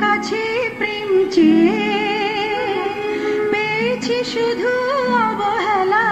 কাছে প্রেম চেয়ে পেয়েছি শুধু অবহেলা।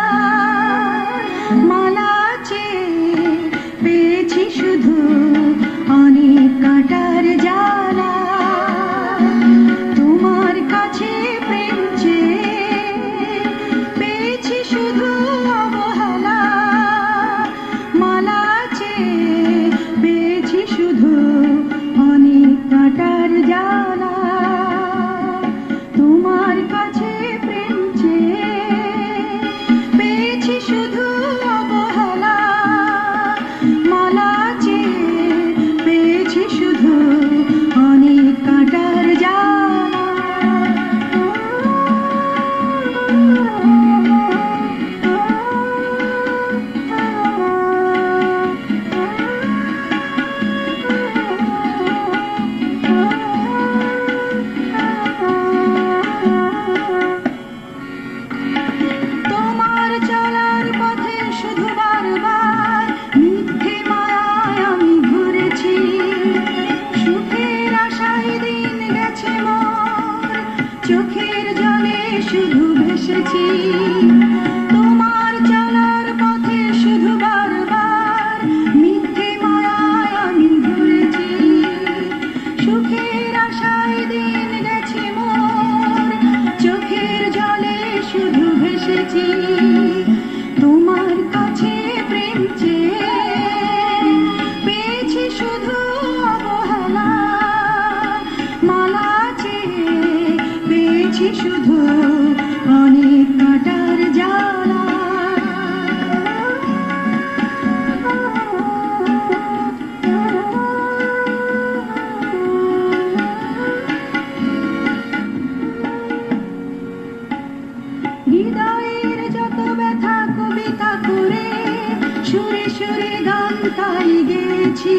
চোখের জলে শুধু ভেসেছি। শুধু অনেক কাটার জ্বালা। হৃদয়ের যত ব্যথা কবিতা করে সুরে সুরে গান তাই গেছি